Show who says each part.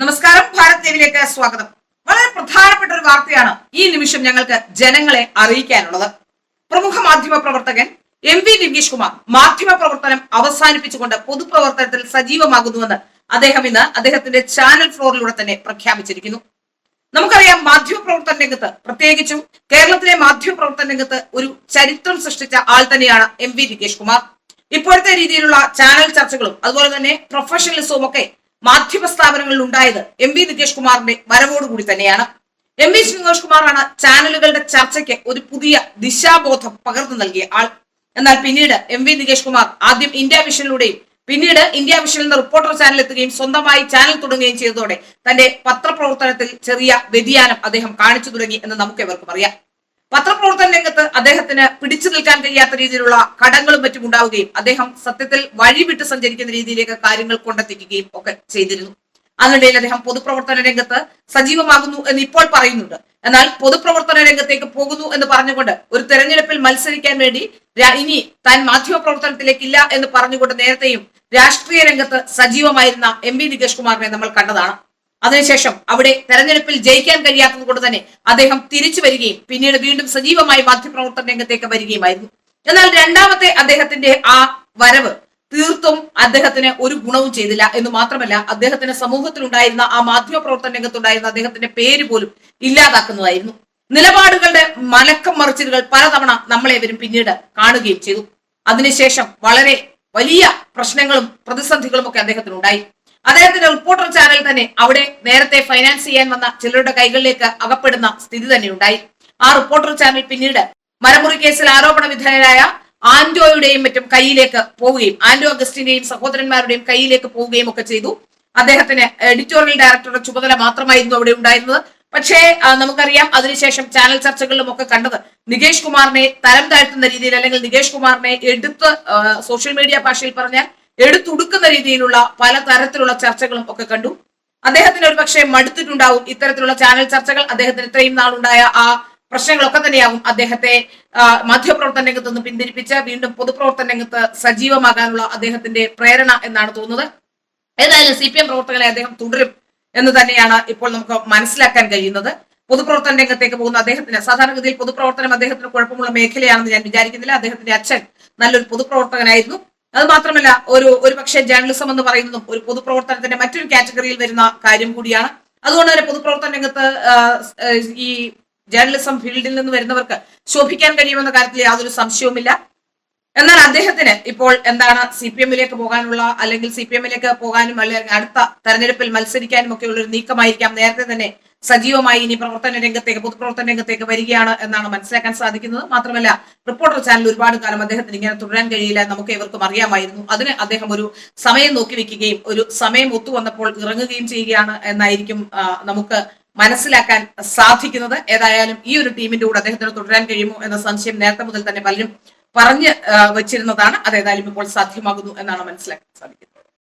Speaker 1: നമസ്കാരം ഭാരത് ലൈവിലേക്ക് സ്വാഗതം. വളരെ പ്രധാനപ്പെട്ട ഒരു വാർത്തയാണ് ഈ നിമിഷം ഞങ്ങൾക്ക് ജനങ്ങളെ അറിയിക്കാനുള്ളത്. പ്രമുഖ മാധ്യമ പ്രവർത്തകൻ എം വി നികേഷ് കുമാർ മാധ്യമ പ്രവർത്തനം അവസാനിപ്പിച്ചുകൊണ്ട് പൊതുപ്രവർത്തനത്തിൽ സജീവമാകുന്നുവെന്ന് അദ്ദേഹം ഇന്ന് അദ്ദേഹത്തിന്റെ ചാനൽ ഫ്ലോറിലൂടെ തന്നെ പ്രഖ്യാപിച്ചിരിക്കുന്നു. നമുക്കറിയാം മാധ്യമ പ്രവർത്തന രംഗത്ത് പ്രത്യേകിച്ചും കേരളത്തിലെ മാധ്യമ പ്രവർത്തന രംഗത്ത് ഒരു ചരിത്രം സൃഷ്ടിച്ച ആൾ തന്നെയാണ് എം വി നികേഷ് കുമാർ. ഇപ്പോഴത്തെ രീതിയിലുള്ള ചാനൽ ചർച്ചകളും അതുപോലെ തന്നെ പ്രൊഫഷണലിസവും ഒക്കെ മാധ്യമ സ്ഥാപനങ്ങളിൽ ഉണ്ടായത് എം വി നികേഷ് കുമാറിന്റെ വരവോടുകൂടി തന്നെയാണ്. എം വി നികേഷ് കുമാറാണ് ചാനലുകളുടെ ചർച്ചയ്ക്ക് ഒരു പുതിയ ദിശാബോധം പകർന്നു നൽകിയ ആൾ. എന്നാൽ പിന്നീട് എം വി നികേഷ് കുമാർ ആദ്യം ഇന്ത്യ വിഷനിലൂടെയും പിന്നീട് ഇന്ത്യ വിഷനിൽ നിന്ന് റിപ്പോർട്ടർ ചാനൽ എത്തുകയും സ്വന്തമായി ചാനൽ തുടങ്ങുകയും ചെയ്തതോടെ തന്റെ പത്രപ്രവർത്തനത്തിൽ ചെറിയ വ്യതിയാനം അദ്ദേഹം കാണിച്ചു തുടങ്ങി എന്ന് നമുക്ക് എവർക്കും അറിയാം. പത്രപ്രവർത്തന രംഗത്ത് അദ്ദേഹത്തിന് പിടിച്ചു നിൽക്കാൻ കഴിയാത്ത രീതിയിലുള്ള കടങ്ങളും മറ്റും ഉണ്ടാവുകയും അദ്ദേഹം സത്യത്തിൽ വഴിവിട്ട് സഞ്ചരിക്കുന്ന രീതിയിലേക്ക് കാര്യങ്ങൾ കൊണ്ടെത്തിക്കുകയും ഒക്കെ ചെയ്തിരുന്നു. അതിനിടയിൽ അദ്ദേഹം പൊതുപ്രവർത്തന രംഗത്ത് സജീവമാകുന്നു എന്ന് ഇപ്പോൾ പറയുന്നുണ്ട്. എന്നാൽ പൊതുപ്രവർത്തന രംഗത്തേക്ക് പോകുന്നു എന്ന് പറഞ്ഞുകൊണ്ട് ഒരു തെരഞ്ഞെടുപ്പിൽ മത്സരിക്കാൻ വേണ്ടി ഇനി താൻ മാധ്യമ പ്രവർത്തനത്തിലേക്കില്ല എന്ന് പറഞ്ഞുകൊണ്ട് നേരത്തെയും രാഷ്ട്രീയ രംഗത്ത് സജീവമായിരുന്ന എം വി നികേഷ് കുമാറിനെ നമ്മൾ കണ്ടതാണ്. അതിനുശേഷം അവിടെ തെരഞ്ഞെടുപ്പിൽ ജയിക്കാൻ കഴിയാത്തത് കൊണ്ട് തന്നെ അദ്ദേഹം തിരിച്ചു വരികയും പിന്നീട് വീണ്ടും സജീവമായി മാധ്യമപ്രവർത്തന രംഗത്തേക്ക് വരികയുമായിരുന്നു. എന്നാൽ രണ്ടാമത്തെ അദ്ദേഹത്തിന്റെ ആ വരവ് തീർത്തും അദ്ദേഹത്തിന് ഒരു ഗുണവും ചെയ്തില്ല എന്ന് മാത്രമല്ല അദ്ദേഹത്തിന് സമൂഹത്തിലുണ്ടായിരുന്ന ആ മാധ്യമ പ്രവർത്തന രംഗത്തുണ്ടായിരുന്ന അദ്ദേഹത്തിന്റെ പേര് പോലും ഇല്ലാതാക്കുന്നതായിരുന്നു. നിലപാടുകളുടെ മലക്കം മറിച്ചിലുകൾ പലതവണ നമ്മളേവരും പിന്നീട് കാണുകയും ചെയ്തു. അതിനുശേഷം വളരെ വലിയ പ്രശ്നങ്ങളും പ്രതിസന്ധികളും ഒക്കെ അദ്ദേഹത്തിനുണ്ടായി. അദ്ദേഹത്തിന്റെ റിപ്പോർട്ടർ ചാനൽ തന്നെ അവിടെ നേരത്തെ ഫൈനാൻസ് ചെയ്യാൻ വന്ന ചിലരുടെ കൈകളിലേക്ക് അകപ്പെടുന്ന സ്ഥിതി തന്നെ ഉണ്ടായി. ആ റിപ്പോർട്ടർ ചാനൽ പിന്നീട് മരമുറി കേസിൽ ആരോപണ വിധേയരായ ആന്റോയുടെയും മറ്റും കയ്യിലേക്ക് പോവുകയും ആന്റോ അഗസ്റ്റിന്റെയും സഹോദരന്മാരുടെയും കയ്യിലേക്ക് പോവുകയും ഒക്കെ ചെയ്തു. അദ്ദേഹത്തിന് എഡിറ്റോറിയൽ ഡയറക്ടറുടെ ചുമതല മാത്രമായിരുന്നു അവിടെ ഉണ്ടായിരുന്നത്. പക്ഷേ നമുക്കറിയാം അതിനുശേഷം ചാനൽ ചർച്ചകളിലും ഒക്കെ കണ്ടത് നികേഷ് കുമാറിനെ തരം താഴ്ത്തുന്ന രീതിയിൽ അല്ലെങ്കിൽ നികേഷ് കുമാറിനെ എടുത്ത് സോഷ്യൽ മീഡിയ ഭാഷയിൽ പറഞ്ഞാൽ എടുത്തുടുക്കുന്ന രീതിയിലുള്ള പല തരത്തിലുള്ള ചർച്ചകളും ഒക്കെ കണ്ടു. അദ്ദേഹത്തിന് ഒരു പക്ഷേ മടുത്തിട്ടുണ്ടാവും ഇത്തരത്തിലുള്ള ചാനൽ ചർച്ചകൾ. അദ്ദേഹത്തിന് ഇത്രയും നാളുണ്ടായ ആ പ്രശ്നങ്ങളൊക്കെ തന്നെയാവും അദ്ദേഹത്തെ മാധ്യമപ്രവർത്തന രംഗത്ത് നിന്ന് പിന്തിരിപ്പിച്ച് വീണ്ടും പൊതുപ്രവർത്തന രംഗത്ത് സജീവമാകാനുള്ള അദ്ദേഹത്തിന്റെ പ്രേരണ എന്നാണ് തോന്നുന്നത്. ഏതായാലും സി പി എം പ്രവർത്തകരെ അദ്ദേഹം തുടരും എന്ന് തന്നെയാണ് ഇപ്പോൾ നമുക്ക് മനസ്സിലാക്കാൻ കഴിയുന്നത്. പൊതുപ്രവർത്തന രംഗത്തേക്ക് പോകുന്ന അദ്ദേഹത്തിന് സാധാരണഗതിയിൽ പൊതുപ്രവർത്തനം അദ്ദേഹത്തിന് കുഴപ്പമുള്ള മേഖലയാണെന്ന് ഞാൻ വിചാരിക്കുന്നില്ല. അദ്ദേഹത്തിന്റെ അച്ഛൻ നല്ലൊരു പൊതുപ്രവർത്തകനായിരുന്നു. അത് മാത്രമല്ല ഒരു ഒരു പക്ഷേ ജേർണലിസം എന്ന് പറയുന്നതും ഒരു പൊതുപ്രവർത്തനത്തിന്റെ മറ്റൊരു കാറ്റഗറിയിൽ വരുന്ന കാര്യം കൂടിയാണ്. അതുകൊണ്ട് തന്നെ പൊതുപ്രവർത്തന രംഗത്ത് ഈ ജേർണലിസം ഫീൽഡിൽ നിന്ന് വരുന്നവർക്ക് ശോഭിക്കാൻ കഴിയുമെന്ന കാര്യത്തിൽ യാതൊരു സംശയവുമില്ല. എന്നാൽ അദ്ദേഹത്തിന് ഇപ്പോൾ എന്താണ് സി പി എമ്മിലേക്ക് പോകാനുള്ള അല്ലെങ്കിൽ സി പി എമ്മിലേക്ക് പോകാനും അല്ലെങ്കിൽ അടുത്ത തെരഞ്ഞെടുപ്പിൽ മത്സരിക്കാനും ഒക്കെ ഉള്ള ഒരു നീക്കമായിരിക്കാം. നേരത്തെ തന്നെ സജീവമായി ഇനി പ്രവർത്തന രംഗത്തേക്ക് പൊതുപ്രവർത്തന രംഗത്തേക്ക് വരികയാണ് എന്നാണ് മനസ്സിലാക്കാൻ സാധിക്കുന്നത്. മാത്രമല്ല റിപ്പോർട്ടർ ചാനൽ ഒരുപാട് കാലം അദ്ദേഹത്തിന് ഇങ്ങനെ തുടരാൻ കഴിയില്ല നമുക്ക് ഇവർക്കും അറിയാമായിരുന്നു. അതിന് അദ്ദേഹം ഒരു സമയം നോക്കി വെക്കുകയും ഒരു സമയം ഒത്തു വന്നപ്പോൾ ഇറങ്ങുകയും ചെയ്യുകയാണ് എന്നായിരിക്കും നമുക്ക് മനസ്സിലാക്കാൻ സാധിക്കുന്നത്. ഏതായാലും ഈ ഒരു ടീമിന്റെ കൂടെ അദ്ദേഹത്തിന് തുടരാൻ കഴിയുമോ എന്ന സംശയം നേരത്തെ മുതൽ തന്നെ പലരും പറഞ്ഞ് വെച്ചിരുന്നതാണ്. അതേതായാലും ഇപ്പോൾ സാധ്യമാകുന്നു എന്നാണ് മനസ്സിലാക്കാൻ സാധിക്കുന്നത്.